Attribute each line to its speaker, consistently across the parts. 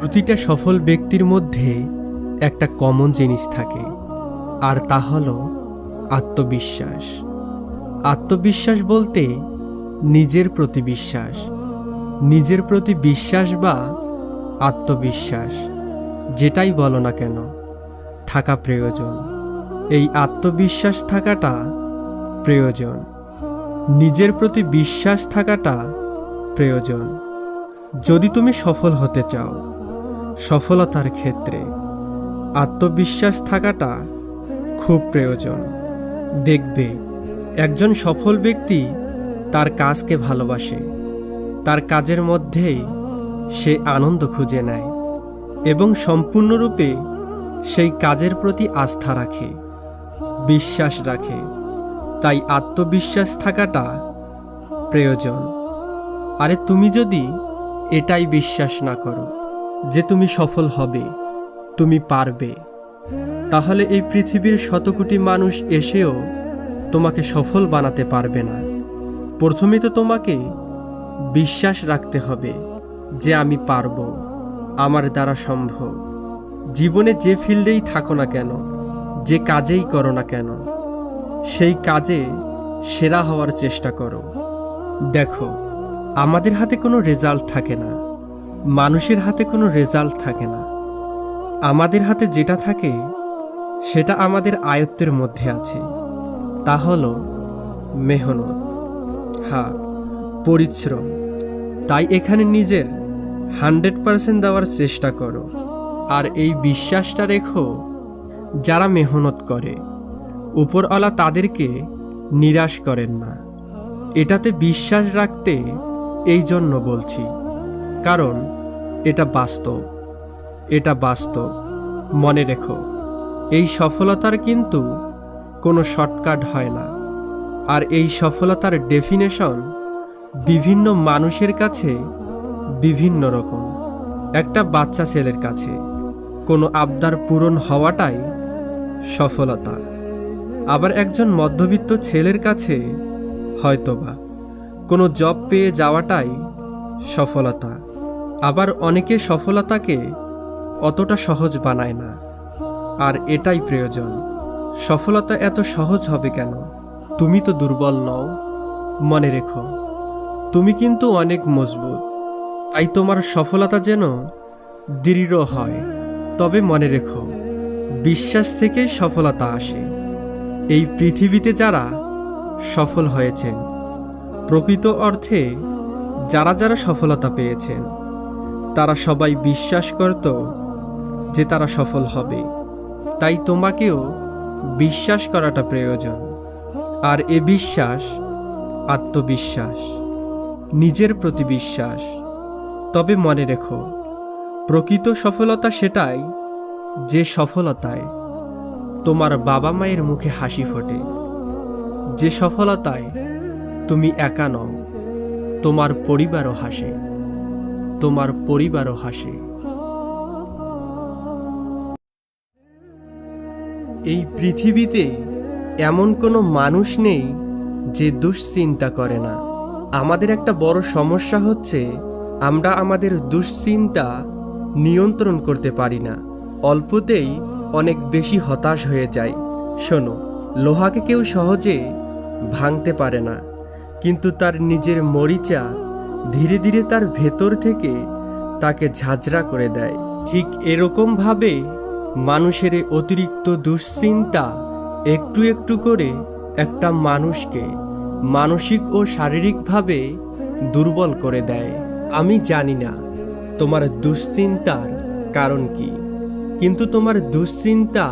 Speaker 1: প্রতিটা সফল ব্যক্তির মধ্যে একটা কমন জিনিস থাকে, আর তা হল আত্মবিশ্বাস। আত্মবিশ্বাস বলতে নিজের প্রতি বিশ্বাস। নিজের প্রতি বিশ্বাস বা আত্মবিশ্বাস, যেটাই বলো না কেন, থাকা প্রয়োজন। এই আত্মবিশ্বাস থাকাটা প্রয়োজন। নিজের প্রতি বিশ্বাস থাকাটা প্রয়োজন। যদি তুমি সফল হতে চাও সফলতার ক্ষেত্রে। আত্মবিশ্বাস থাকাটা খুব প্রয়োজন। দেখবে, একজন সফল ব্যক্তি তার কাজকে ভালোবাসে। তার কাজের মধ্যেই সে আনন্দ খুঁজে নেয় এবং সম্পূর্ণরূপে সেই কাজের প্রতি আস্থা রাখে, বিশ্বাস রাখে। তাই আত্মবিশ্বাস থাকাটা প্রয়োজন। আরে তুমি যদি এটাই বিশ্বাস না করো যে তুমি সফল হবে, তুমি পারবে। তাহলে এই পৃথিবীর শত কোটি মানুষ এসেও তোমাকে সফল বানাতে পারবে না। প্রথমে তো তোমাকে বিশ্বাস রাখতে হবে যে আমি পারব, আমার দ্বারা সম্ভব। জীবনে যে ফিল্ডেই থাকো না কেন, যে কাজেই করো না কেন, সেই কাজে সেরা হওয়ার চেষ্টা করো। দেখো, আমাদের হাতে কোনো রেজাল্ট থাকে না। মানুষের হাতে কোনো রেজাল্ট থাকে না। আমাদের হাতে যেটা থাকে, সেটা আমাদের আয়ত্তের মধ্যে আছে। তা হল মেহনত। হ্যাঁ পরিশ্রম। তাই এখানে নিজের হান্ড্রেড পারসেন্ট দেওয়ার চেষ্টা করো। আর এই বিশ্বাসটা রেখো, যারা মেহনত করে, উপরওয়ালা তাদেরকে নিরাশ করেন না। এটাতে বিশ্বাস রাখতে এই জন্য বলছি। কারণ এটা বাস্তব এটা বাস্তব, মনে রেখো। এই সফলতার কিন্তু কোনো শর্টকাট হয় না। আর এই সফলতার ডেফিনেশন বিভিন্ন মানুষের কাছে বিভিন্ন রকম। একটা বাচ্চা ছেলের কাছে কোনো আবদার পূরণ হওয়াটাই সফলতা। আবার একজন মধ্যবিত্ত ছেলের কাছে হয়তোবা কোনো জব পেয়ে যাওয়াটাই সফলতা। আবার অনেকে সফলতাকে অতটা সহজ বানায় না। আর এটাই প্রয়োজন। সফলতা এত সহজ হবে কেন? তুমি তো দুর্বল নও, মনে রেখো। তুমি কিন্তু অনেক মজবুত। তাই তোমার সফলতা যেন দৃঢ় হয়। তবে মনে রেখো, বিশ্বাস থেকেই সফলতা আসে। এই পৃথিবীতে যারা সফল হয়েছেন, প্রকৃত অর্থে যারা যারা সফলতা পেয়েছেন তারা সবাই বিশ্বাস করত যে তারা সফল হবে। তাই তোমাকেও বিশ্বাস করাটা প্রয়োজন। আর এ বিশ্বাস আত্মবিশ্বাস, নিজের প্রতি বিশ্বাস। তবে মনে রেখো, প্রকৃত সফলতা সেটাই যে সফলতায় তোমার বাবা মায়ের মুখে হাসি ফোটে। যে সফলতায় তুমি একা নও, তোমার পরিবারও হাসে। তোমার পরিবারও হাসে। এই পৃথিবীতে এমন কোনো মানুষ নেই যে দুশ্চিন্তা করে না। আমাদের একটা বড় সমস্যা হচ্ছে আমরা আমাদের দুশ্চিন্তা নিয়ন্ত্রণ করতে পারি না। অল্পতেই অনেক বেশি হতাশ হয়ে যায় শোনো, লোহাকে কেউ সহজে ভাঙতে পারে না, কিন্তু তার নিজের মরিচা ধীরে ধীরে তার ভেতর থেকে তাকে ঝাঁঝরা করে দেয়। ঠিক এরকমভাবে মানুষের অতিরিক্ত দুশ্চিন্তা একটু একটু করে একটা মানুষকে মানসিক ও শারীরিকভাবে দুর্বল করে দেয়। আমি জানি না তোমার দুশ্চিন্তার কারণ কি, কিন্তু তোমার দুশ্চিন্তা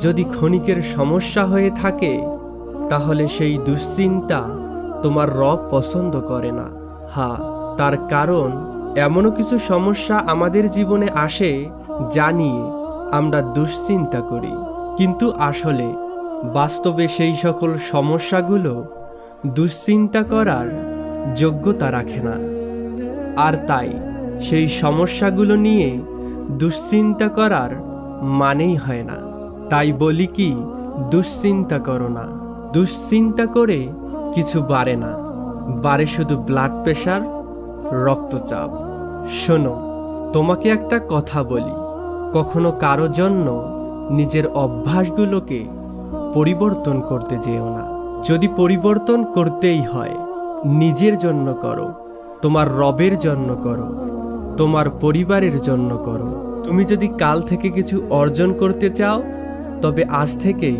Speaker 1: যদি ক্ষণিকের সমস্যা হয়ে থাকে, তাহলে সেই দুশ্চিন্তা তোমার রব পছন্দ করে না। হ্যাঁ তার কারণ এমনও কিছু সমস্যা আমাদের জীবনে আসে যা নিয়ে আমরা দুশ্চিন্তা করি। কিন্তু আসলে, বাস্তবে সেই সকল সমস্যাগুলো দুশ্চিন্তা করার যোগ্যতা রাখে না। আর তাই, সেই সমস্যাগুলো নিয়ে দুশ্চিন্তা করার মানেই হয় না। তাই বলি কি, দুশ্চিন্তা করো না। দুশ্চিন্তা করে কিছু বাড়ে না। বাড়ে শুধু ব্লাড প্রেশার রক্তচাপ। শোনো, তোমাকে একটা কথা বলি। কখনো কারও জন্য নিজের অভ্যাসগুলোকে পরিবর্তন করতে যেও না। যদি পরিবর্তন করতেই হয়, নিজের জন্য করো, তোমার রবের জন্য করো, তোমার পরিবারের জন্য করো। তুমি যদি কাল থেকে কিছু অর্জন করতে চাও, তবে আজ থেকেই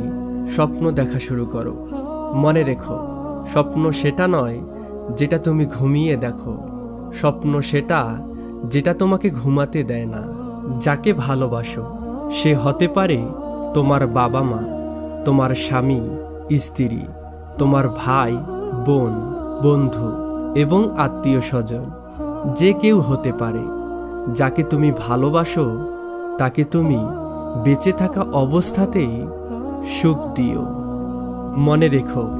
Speaker 1: স্বপ্ন দেখা শুরু করো। মনে রেখো, স্বপ্ন সেটা নয় যেটা তুমি ঘুমিয়ে দেখো। স্বপ্ন সেটা যেটা তোমাকে ঘুমাতে দেয় না। যাকে ভালোবাসো, সে হতে পারে তোমার বাবা মা, তোমার স্বামী, স্ত্রী, তোমার ভাই, বোন, বন্ধু এবং আত্মীয় স্বজন। যে কেউ হতে পারে, যাকে তুমি ভালোবাসো, তাকে তুমি বেঁচে থাকা অবস্থাতেই সুখ দিও। মনে রেখো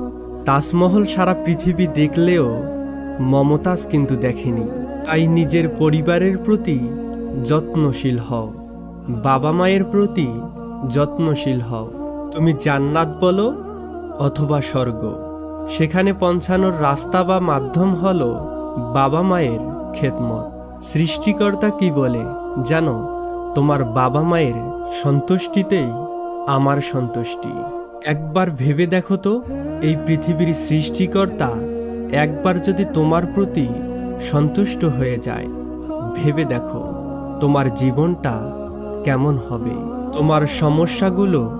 Speaker 1: তাজমহল সারা পৃথিবী দেখলেও মমতাজ কিন্তু দেখেনি। তাই নিজের পরিবারের প্রতি যত্নশীল হও। বাবা মায়ের প্রতি যত্নশীল হও। তুমি জান্নাত বলো অথবা স্বর্গ। সেখানে পৌঁছানোর রাস্তা বা মাধ্যম হল বাবা মায়ের খেদমত। সৃষ্টিকর্তা কি বলে জানো? তোমার বাবা মায়ের সন্তুষ্টিতেই আমার সন্তুষ্টি। একবার ভেবে দেখো তো, এই পৃথিবীর সৃষ্টিকর্তা একবার যদি তোমার প্রতি সন্তুষ্ট হয়ে যায়, ভেবে দেখো তোমার জীবনটা কেমন হবে। তোমার সমস্যাগুলো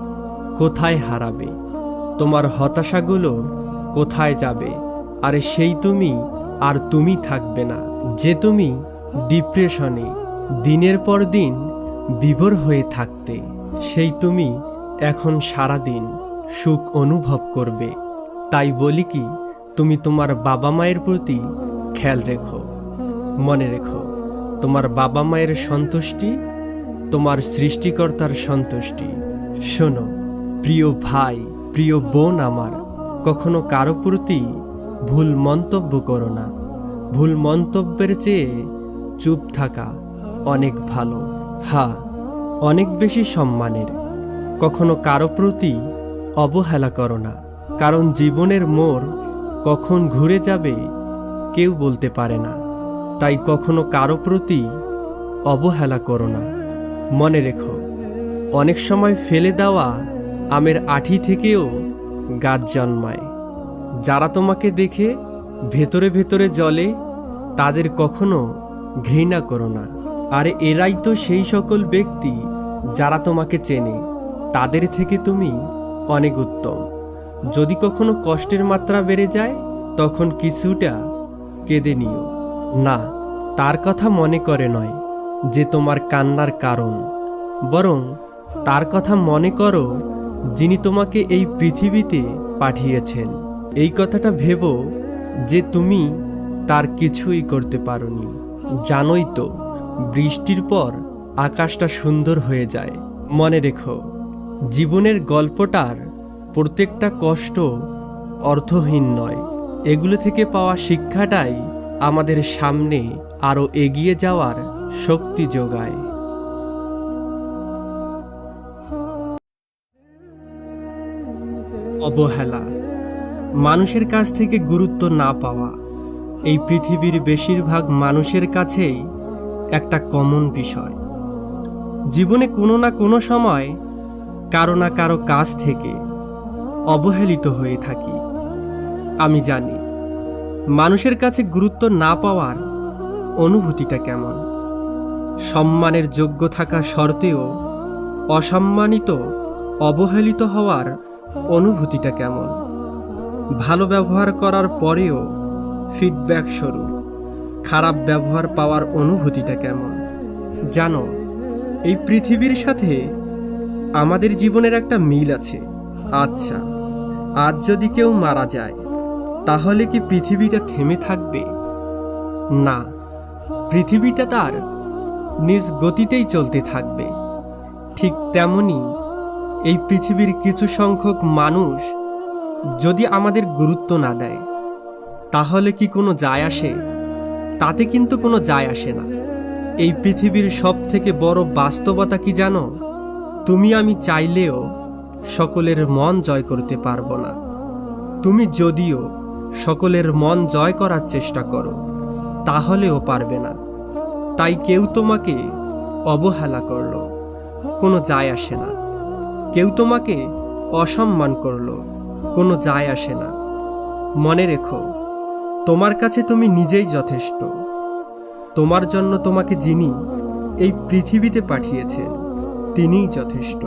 Speaker 1: কোথায় হারাবে? তোমার হতাশাগুলো কোথায় যাবে? আরে সেই তুমি আর তুমি থাকবে না। যে তুমি ডিপ্রেশনে দিনের পর দিন বিভোর হয়ে থাকতে, সেই তুমি এখন সারা দিন সুখ অনুভব করবে। তাই বলি কি, তুমি তোমার বাবা মায়ের প্রতি খেয়াল রেখো, মনে রেখো, তোমার বাবা মায়ের সন্তুষ্টি তোমার সৃষ্টিকর্তার সন্তুষ্টি। শোনো, প্রিয় ভাই, প্রিয় বোন আমার, কখনো কারও প্রতি ভুল মন্তব্য করো না। ভুল মন্তব্যের চেয়ে চুপ থাকা অনেক ভালো। হ্যাঁ অনেক বেশি সম্মানের। কখনো কারও প্রতি অবহেলা করো না, কারণ জীবনের মোড় কখন ঘুরে যাবে কেউ বলতে পারে না। তাই কখনো কারও প্রতি অবহেলা করো না। মনে রেখো, অনেক সময় ফেলে দেওয়া আমের আঠি থেকেও গাছ জন্মায়। যারা তোমাকে দেখে ভেতরে ভেতরে জলে তাদের কখনো ঘৃণা করো না। আর এরাই তো সেই সকল ব্যক্তি যারা তোমাকে চেনে, তাদের থেকে তুমি অনেক উত্তম। যদি কখনো কষ্টের মাত্রা বেড়ে যায়, তখন কিছুটা কেঁদে নিও। না, তার কথা মনে করে নয় যে তোমার কান্নার কারণ। বরং তার কথা মনে করো যিনি তোমাকে এই পৃথিবীতে পাঠিয়েছেন। এই কথাটা ভেবো যে তুমি তার কিছুই করতে পারোনি। জানোই তো, বৃষ্টির পর আকাশটা সুন্দর হয়ে যায়। মনে রেখো জীবনের গল্পটার প্রত্যেকটা কষ্ট অর্থহীন নয়। এগুলো থেকে পাওয়া শিক্ষাটাই আমাদের সামনে আরও এগিয়ে যাওয়ার শক্তি যোগায়। অবহেলা। মানুষের কাছ থেকে গুরুত্ব না পাওয়া। এই পৃথিবীর বেশিরভাগ মানুষের কাছেই একটা কমন বিষয়। জীবনে কোনো না কোনো সময় কারও না কারও কাছ থেকে অবহেলিত হয়ে থাকি। আমি জানি, মানুষের কাছে গুরুত্ব না পাওয়ার অনুভূতিটা কেমন? সম্মানের যোগ্য থাকা সত্ত্বেও অসম্মানিত, অবহেলিত হওয়ার অনুভূতিটা কেমন? ভালো ব্যবহার করার পরেও ফিডব্যাক স্বরূপ, খারাপ ব্যবহার পাওয়ার অনুভূতিটা কেমন? জানো, এই পৃথিবীর সাথে আমাদের জীবনের একটা মিল আছে। আচ্ছা আজ যদি কেউ মারা যায়, তাহলে কি পৃথিবীটা থেমে থাকবে? না, পৃথিবীটা তার নিজ গতিতেই চলতে থাকবে। ঠিক তেমনি এই পৃথিবীর কিছু সংখ্যক মানুষ যদি আমাদের গুরুত্ব না দেয়, তাহলে কি কোনো যায় আসে? তাতে কিন্তু কোনো যায় আসে না। এই পৃথিবীর সব থেকে বড় বাস্তবতা কি জানো? তুমি আমি চাইলেও সকলের মন জয় করতে পারব না। তুমি যদিও সকলের মন জয় করার চেষ্টা করো, তাহলেও পারবে না। তাই কেউ তোমাকে অবহেলা করল, কোনো যায় আসে না। কেউ তোমাকে অসম্মান করল, কোনো যায় আসে না। মনে রেখো, তোমার কাছে তুমি নিজেই যথেষ্ট। তোমার জন্য তোমাকে যিনি এই পৃথিবীতে পাঠিয়েছেন তিনিই যথেষ্ট।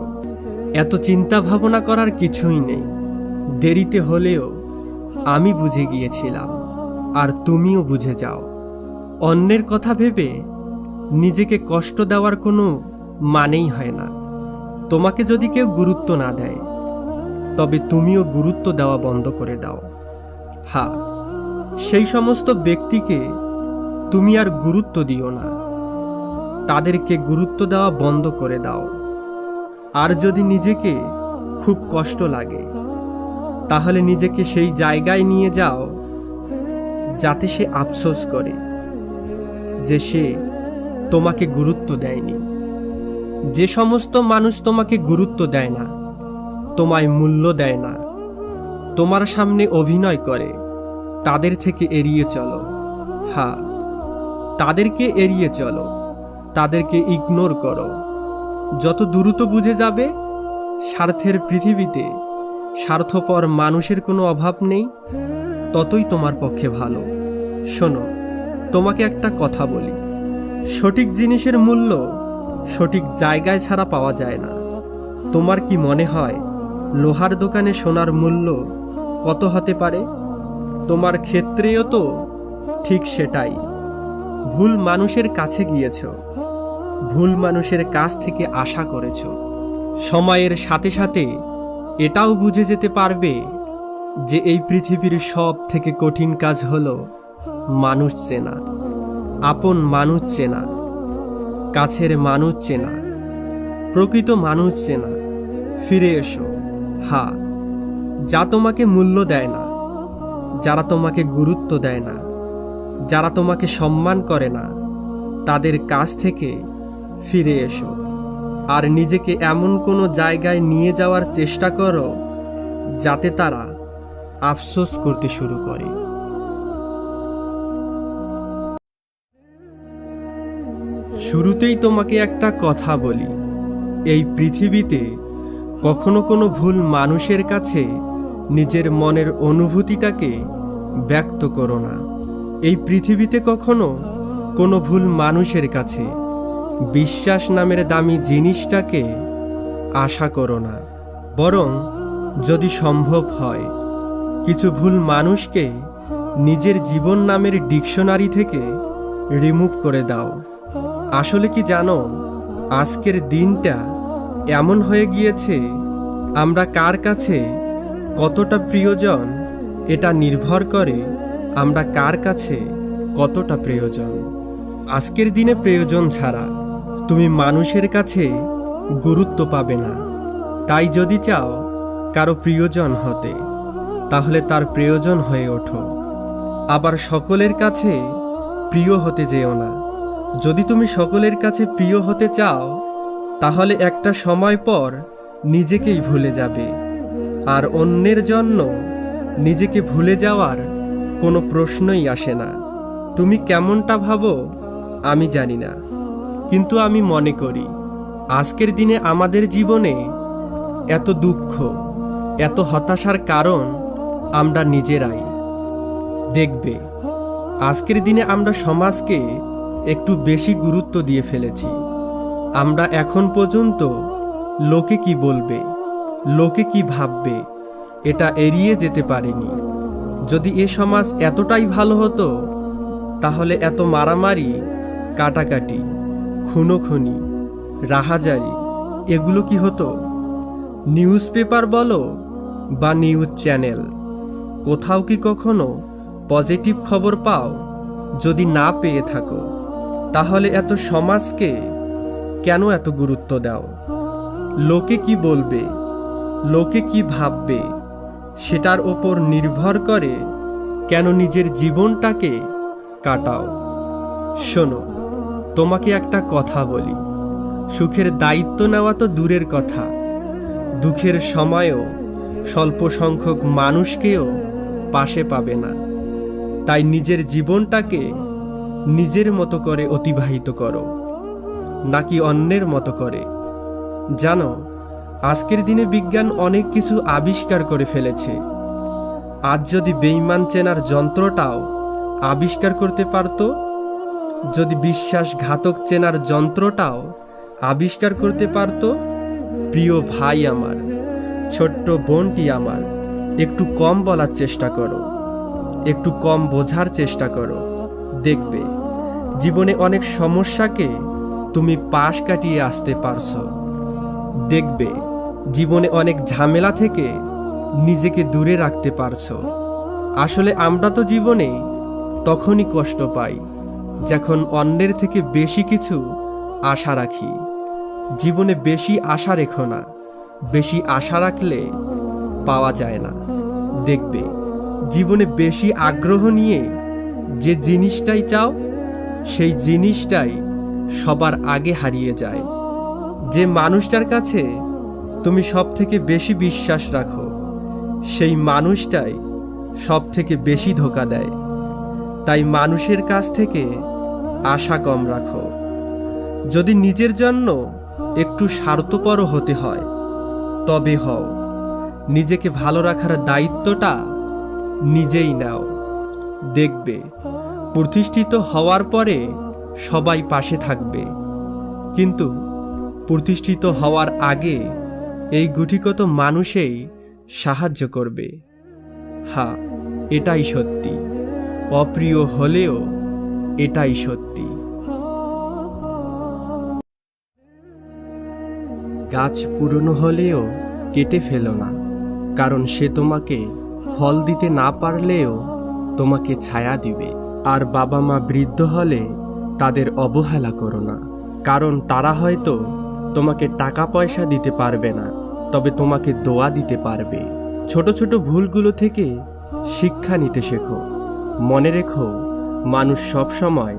Speaker 1: এত চিন্তা ভাবনা করার কিছুই নেই। দেরিতে হলেও আমি বুঝে গিয়েছিলাম, আর তুমিও বুঝে যাও। অন্যের কথা ভেবে নিজেকে কষ্ট দেওয়ার কোনো মানেই হয় না। তোমাকে যদি কেউ গুরুত্ব না দেয়, তবে তুমিও গুরুত্ব দেওয়া বন্ধ করে দাও। হ্যাঁ সেই সমস্ত ব্যক্তিকে তুমি আর গুরুত্ব দিও না। তাদেরকে গুরুত্ব দেওয়া বন্ধ করে দাও। আর যদি নিজেকে খুব কষ্ট লাগে, তাহলে নিজেকে সেই জায়গায় নিয়ে যাও যাতে সে আফসোস করে যে সে তোমাকে গুরুত্ব দেয়নি। যে সমস্ত মানুষ তোমাকে গুরুত্ব দেয় না, তোমায় মূল্য দেয় না, তোমার সামনে অভিনয় করে, তাদের থেকে এড়িয়ে চলো। হ্যাঁ তাদেরকে এড়িয়ে চলো, তাদেরকে ইগনোর করো। যত দ্রুত বুঝে যাবে, স্বার্থের পৃথিবীতে স্বার্থপর মানুষের কোনো অভাব নেই, ততই তোমার পক্ষে ভালো। শোনো, তোমাকে একটা কথা বলি। সঠিক জিনিসের মূল্য সঠিক জায়গায় ছাড়া পাওয়া যায় না। তোমার কি মনে হয়, লোহার দোকানে সোনার মূল্য কত হতে পারে? তোমার ক্ষেত্রেও তো ঠিক সেটাই। ভুল মানুষের কাছে গিয়েছ। ভুল মানুষের কাছ থেকে আশা করেছ। সময়ের সাথে সাথে এটাও বুঝে যেতে পারবে যে এই পৃথিবীর সব থেকে কঠিন কাজ হল মানুষ চেনা, আপন মানুষ চেনা, কাছের মানুষ চেনা, প্রকৃত মানুষ চেনা। ফিরে এসো। হা যা তোমাকে মূল্য দেয় না, যারা তোমাকে গুরুত্ব দেয় না, যারা তোমাকে সম্মান করে না, তাদের কাছ থেকে ফিরে এসো। আর নিজেকে এমন কোনো জায়গায় নিয়ে যাওয়ার চেষ্টা করো, যাতে তারা আফসোস করতে শুরু করে। শুরুতেই তোমাকে একটা কথা বলি, এই পৃথিবীতে কখনো কোনো ভুল মানুষের কাছে নিজের মনের অনুভূতিটাকে ব্যক্ত করো না। এই পৃথিবীতে কখনো কোনো ভুল মানুষের কাছে বিশ্বাস নামের দামি জিনিসটাকে আশা করো না। বরং যদি সম্ভব হয়, কিছু ভুল মানুষকে নিজের জীবন নামের ডিকশনারি থেকে রিমুভ করে দাও। আসলে কি জানো, আজকের দিনটা এমন হয়ে গিয়েছে, আমরা কার কাছে কতটা প্রিয়জন এটা নির্ভর করে, আমরা কার কাছে কতটা প্রয়োজন। আজকের দিনে প্রয়োজন ছাড়া তুমি মানুষের কাছে গুরুত্ব পাবে না। তাই যদি চাও কারও প্রিয়জন হতে, তাহলে তার প্রয়োজন হয়ে ওঠো। আবার সকলের কাছে প্রিয় হতে যেও না। যদি তুমি সকলের কাছে প্রিয় হতে চাও, তাহলে একটা সময় পর নিজেকেই ভুলে যাবে। আর অন্যের জন্য নিজেকে ভুলে যাওয়ার কোনো প্রশ্নই আসে না। তুমি কেমনটা ভাবো, আমি জানি না। কিন্তু আমি মনে করি, আজকের দিনে আমাদের জীবনে এত দুঃখ, এত হতাশার কারণ আমরা নিজেরাই। দেখবে, আজকের দিনে আমরা সমাজকে একটু বেশি গুরুত্ব দিয়ে ফেলেছি। আমরা এখন পর্যন্ত লোকে কি বলবে, লোকে কি ভাববে, এটা এড়িয়ে যেতে পারেনি। যদি এ সমাজ এতটাই ভালো হতো, তাহলে এত মারামারি, কাটাকাটি খুনোখুনি, রাহাজারি, এগুলো কি হতো? নিউজ পেপার বলো বা নিউজ চ্যানেল। কোথাও কি কখনো পজিটিভ খবর পাও? যদি না পেয়ে থাকো, তাহলে এত সমাজকে কেন এত গুরুত্ব দাও? লোকে কি বলবে? লোকে কি ভাববে? সেটার ওপর নির্ভর করে কেন নিজের জীবনটাকে কাটাও? শোনো তোমাকে একটা কথা বলি। সুখের দায়িত্ব নেওয়া তো দূরের কথা। দুঃখের সময়ও স্বল্প সংখ্যক মানুষকেও পাশে পাবে না। তাই নিজের জীবনটাকে নিজের মতো করে অতিবাহিত করো, নাকি অন্যের মতো করে। জানো, আজকের দিনে বিজ্ঞান অনেক কিছু আবিষ্কার করে ফেলেছে। আজ যদি বেইমান চেনার যন্ত্রটাও আবিষ্কার করতে পারতো যদি বিশ্বাসঘাতক চেনার যন্ত্রটাও আবিষ্কার করতে পারতো, প্রিয় ভাই আমার, ছোট্ট বোনটি আমার, একটু কম বলার চেষ্টা করো, একটু কম বোঝার চেষ্টা করো। দেখবে, জীবনে অনেক সমস্যাকে তুমি পাশ কাটিয়ে আসতে পারছ। দেখবে, জীবনে অনেক ঝামেলা থেকে নিজেকে দূরে রাখতে পারছ। আসলে আমরা তো জীবনে তখনই কষ্ট পাই। যখন অন্যের থেকে বেশি কিছু আশা রাখি, জীবনে বেশি আশা রেখো না। বেশি আশা রাখলে পাওয়া যায় না। দেখবে, জীবনে বেশি আগ্রহ নিয়ে যে জিনিসটাই চাও, সেই জিনিসটাই সবার আগে হারিয়ে যায়। যে মানুষটার কাছে তুমি সব থেকে বেশি বিশ্বাস রাখো, সেই মানুষটাই সব থেকে বেশি ধোকা দেয়। তাই মানুষের কাছ থেকে আশা কম রাখো। যদি নিজের জন্য একটু স্বার্থপর হতে হয়, তবে হও। নিজেকে ভালো রাখার দায়িত্বটা নিজেই নাও। দেখবে, প্রতিষ্ঠিত হওয়ার পরে সবাই পাশে থাকবে। কিন্তু প্রতিষ্ঠিত হওয়ার আগে এই গুটিকত মানুষেই সাহায্য করবে। হ্যাঁ এটাই সত্যি। অপ্রিয় হলেও এটাই সত্যি। গাছ পুরনো হলেও কেটে ফেলো না, কারণ সে তোমাকে ফল দিতে না পারলেও তোমাকে ছায়া দিবে। আর বাবা মা বৃদ্ধ হলে তাদের অবহেলা করো না, কারণ তারা হয়তো তোমাকে টাকা পয়সা দিতে পারবে না, তবে তোমাকে দোয়া দিতে পারবে। ছোট ছোট ভুলগুলো থেকে শিক্ষা নিতে শেখো। মনে রেখো মানুষ সব সময়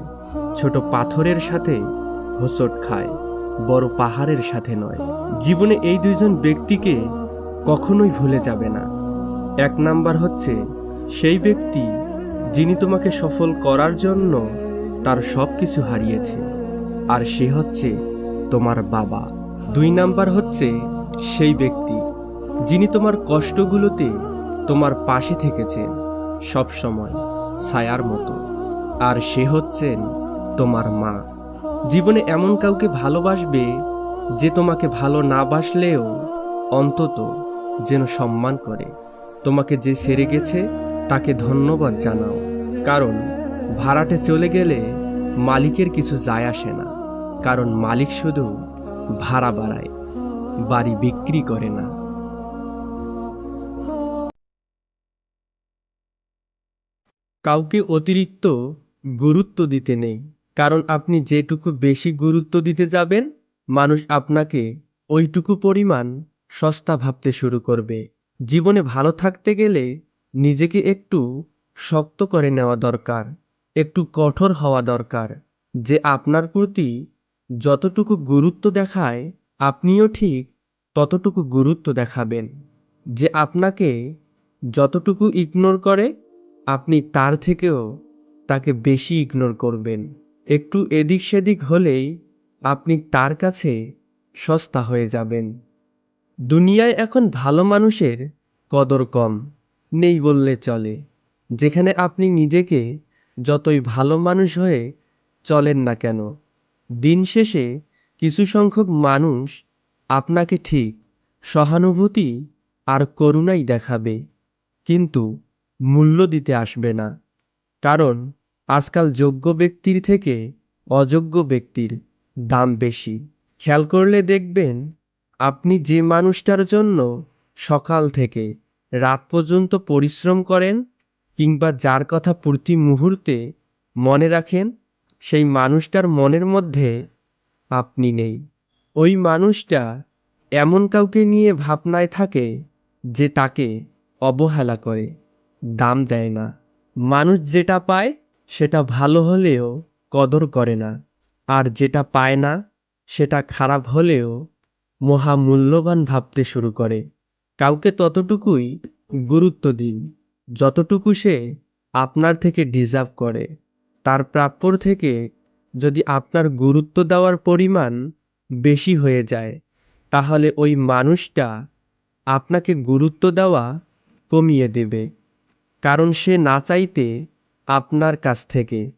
Speaker 1: ছোট পাথরের সাথে হোঁচট খায়, বড় পাহাড়ের সাথে নয়। জীবনে এই দুইজন ব্যক্তিকে কখনোই ভুলে যাবে না। এক নাম্বার হচ্ছে, সেই ব্যক্তি যিনি তোমাকে সফল করার জন্য তার সব কিছু হারিয়েছে, আর সে হচ্ছে তোমার বাবা। দুই নাম্বার হচ্ছে, সেই ব্যক্তি যিনি তোমার কষ্টগুলোতে তোমার পাশে থেকেছেন সব সময় ছায়ার মতো। আর সে হচ্ছেন তোমার মা। জীবনে এমন কাউকে ভালোবাসবে যে তোমাকে ভালো না বাসলেও অন্তত যেন সম্মান করে। তোমাকে যে সেরে গেছে, তাকে ধন্যবাদ জানাও। কারণ ভাড়াটে চলে গেলে মালিকের কিছু যায় আসে না। কারণ মালিক শুধু ভাড়া বাড়ায়, বাড়ি বিক্রি করে না। কাউকে অতিরিক্ত গুরুত্ব দিতে নেই। কারণ আপনি যেটুকু বেশি গুরুত্ব দিতে যাবেন, মানুষ আপনাকে ওইটুকু পরিমাণ সস্তা ভাবতে শুরু করবে। জীবনে ভালো থাকতে গেলে নিজেকে একটু শক্ত করে নেওয়া দরকার, একটু কঠোর হওয়া দরকার। যে আপনার প্রতি যতটুকু গুরুত্ব দেখায়, আপনিও ঠিক ততটুকু গুরুত্ব দেখাবেন। যে আপনাকে যতটুকু ইগনোর করে আপনি তার থেকেও তাকে বেশি ইগনোর করবেন। একটু এদিক সেদিক হলেই আপনি তার কাছে সস্তা হয়ে যাবেন। দুনিয়ায় এখন ভালো মানুষের কদর কম, নেই বললে চলে। যেখানে আপনি নিজেকে যতই ভালো মানুষ হয়ে চলেন না কেন, দিন শেষে কিছু সংখ্যক মানুষ আপনাকে ঠিক সহানুভূতি আর করুণাই দেখাবে। কিন্তু মূল্য দিতে আসবে না। কারণ আজকাল যোগ্য ব্যক্তির থেকে অযোগ্য ব্যক্তির দাম বেশি। খেয়াল করলে দেখবেন, আপনি যে মানুষটার জন্য সকাল থেকে রাত পর্যন্ত পরিশ্রম করেন কিংবা যার কথা প্রতি মুহূর্তে মনে রাখেন, সেই মানুষটার মনের মধ্যে আপনি নেই। ওই মানুষটা এমন কাউকে নিয়ে ভাবনায় থাকে যে তাকে অবহেলা করে। দাম দেয় না। মানুষ যেটা পায়, সেটা ভালো হলেও কদর করে না। আর যেটা পায় না, সেটা খারাপ হলেও মহামূল্যবান ভাবতে শুরু করে। কাউকে ততটুকুই গুরুত্ব দিন। যতটুকু সে আপনার থেকে ডিজার্ভ করে, তার প্রাপ্যর থেকে যদি আপনার গুরুত্ব দেওয়ার পরিমাণ বেশি হয়ে যায়, তাহলে ওই মানুষটা আপনাকে গুরুত্ব দেওয়া কমিয়ে দেবে। কারণ সে না চাইতে আপনার কাছ থেকে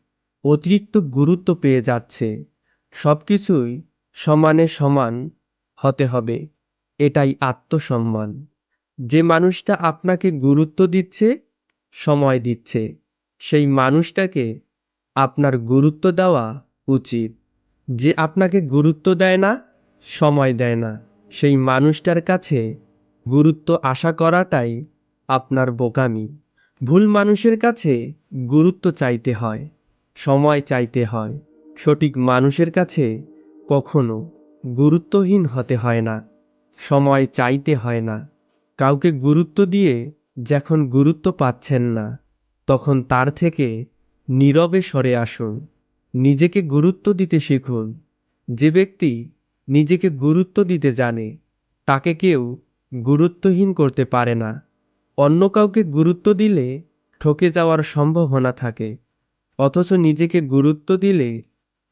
Speaker 1: অতিরিক্ত গুরুত্ব পেয়ে যাচ্ছে। সব কিছুই সমানে সমান হতে হবে, এটাই আত্মসম্মান। যে মানুষটা আপনাকে গুরুত্ব দিচ্ছে, সময় দিচ্ছে, সেই মানুষটাকে আপনার গুরুত্ব দেওয়া উচিত। যে আপনাকে গুরুত্ব দেয় না, সময় দেয় না, সেই মানুষটার কাছে গুরুত্ব আশা করাটাই আপনার বোকামি। ভুল মানুষের কাছে গুরুত্ব চাইতে হয়, সময় চাইতে হয়। সঠিক মানুষের কাছে কখনো গুরুত্বহীন হতে হয় না, সময় চাইতে হয় না। কাউকে গুরুত্ব দিয়ে যখন গুরুত্ব পাচ্ছেন না, তখন তার থেকে নীরবে সরে আসুন। নিজেকে গুরুত্ব দিতে শিখুন। যে ব্যক্তি নিজেকে গুরুত্ব দিতে জানে, তাকে কেউ গুরুত্বহীন করতে পারে না। অন্য কাউকে গুরুত্ব দিলে ঠকে যাওয়ার সম্ভাবনা থাকে, অথচ নিজেকে গুরুত্ব দিলে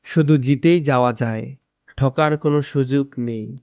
Speaker 1: শুধু জিতেই যাওয়া যায়, ঠকার কোনো সুযোগ নেই।